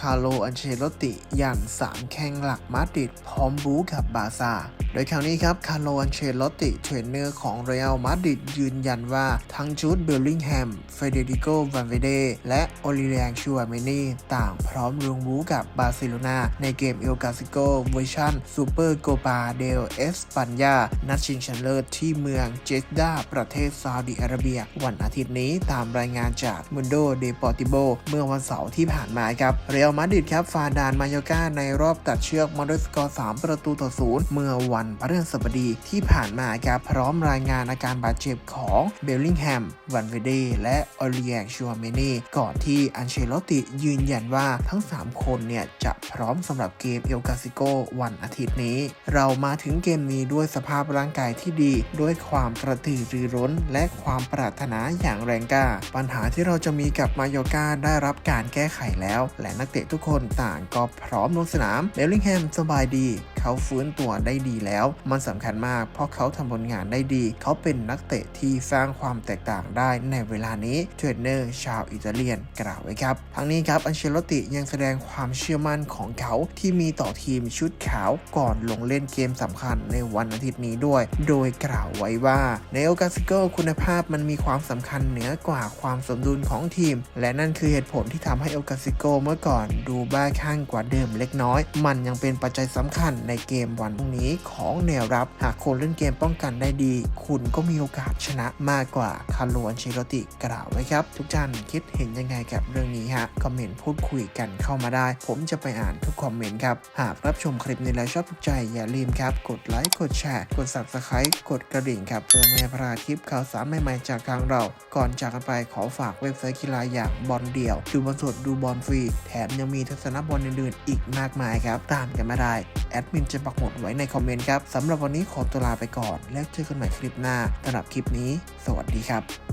คาร์โล อันเชลติยันสามแข้งหลักมาดริดพร้อมบู๊กับบาซาโดยคราวนี้ครับ คาร์โลอันเชลติเทรนเนอร์ของเรอัลมาดริดยืนยันว่า ทั้งจูดเบลลิงแฮม เฟเดริโกวันเวเด และโอลิเลียงชัวเมนีต่างพร้อมลงบู๊กับบาร์เซโลนาในเกมเอลกาซิโกเวอร์ชันซูเปอร์โกปาเดลเอสปันยานัดชิงชนะเลิศที่เมืองเจสดาประเทศซาอุดิอาระเบีย วันอาทิตย์นี้ตามรายงานจากมุนโดเดปอติโบเมื่อวันเสาร์ที่ผ่านมาครับ เรอัลมาดริดครับฟาดานมายอกาในรอบตัดเชือกมาด้วยสกอร์3ประตูต่อศูนย์เมื่อวันพฤหัสบดีที่ผ่านมาครับพร้อมรายงานอาการบาดเจ็บของเบลลิงแฮม วันเวเดและออลิแยกชัวเมเน่ก่อนที่อันเชลติยืนยันว่าทั้ง 3 คนเนี่ยจะพร้อมสำหรับเกมเอลกาซิโกวันอาทิตย์นี้ เรามาถึงเกมนี้ด้วยสภาพร่างกายที่ดี ด้วยความกระตือรือร้น และความปรารถนาอย่างแรงกล้า ปัญหาที่เราจะมีกับมาโยกาได้รับการแก้ไขแล้ว และนักเตะทุกคนต่างก็พร้อมลงสนามเบลลิงแฮมสบายดี เขาฟื้นตัวได้ดีแล้ว มันสำคัญมาก เพราะเขาทำผลงานได้ดี เขาเป็นนักเตะที่สร้างความแตกต่างได้ในเวลานี้เทรนเนอร์ชาวอิตาเลียนกล่าวไว้ครับ ทั้งนี้ครับอันเชลติยังแสดงความเชื่อมั่นของเขาที่มีต่อทีมชุดขาวก่อนลงเล่นเกมสำคัญในวันอาทิตย์นี้ด้วย โดยกล่าวไว้ว่าในโอกาซิโกคุณภาพมันมีความสำคัญเหนือกว่าความสมดุลของทีม และนั่นคือเหตุผลที่ทำให้โอกาซิโกเมื่อก่อนดูบ้าคลั่งกว่าเดิมเล็กน้อย มันยังเป็นปัจจัยสำคัญในในเกมวันพรุ่งนี้ของแนวรับ หากคนเล่นเกมป้องกันได้ดี คุณก็มีโอกาสชนะมากกว่าคาร์โลอันเชลติกล่าวไว้ครับ ทุกท่านคิดเห็นยังไงกับเรื่องนี้ฮะคอมเมนต์พูดคุยกันเข้ามาได้ ผมจะไปอ่านทุกคอมเมนต์ครับ หากรับชมคลิปนี้แล้วชอบถูกใจอย่าลืมครับกดไลค์กดแชร์กด subscribe กดกระดิ่งครับเพื่อไม่ให้พลาดคลิปข่าวสารใหม่ๆจากทางเรา ก่อนจากกันไปขอฝากเว็บไซต์กีฬาอย่างบอลเดี่ยว ดูบอลสดดูบอลฟรี แถมยังมีทัศนบอลอื่นๆ อีกมากมายครับ ตามกันมาได้แอดมินจะปักหมุดไว้ในคอมเมนต์ครับสำหรับวันนี้ขอตัวลาไปก่อน แล้วเจอกันใหม่คลิปหน้าสำหรับคลิปนี้ สวัสดีครับ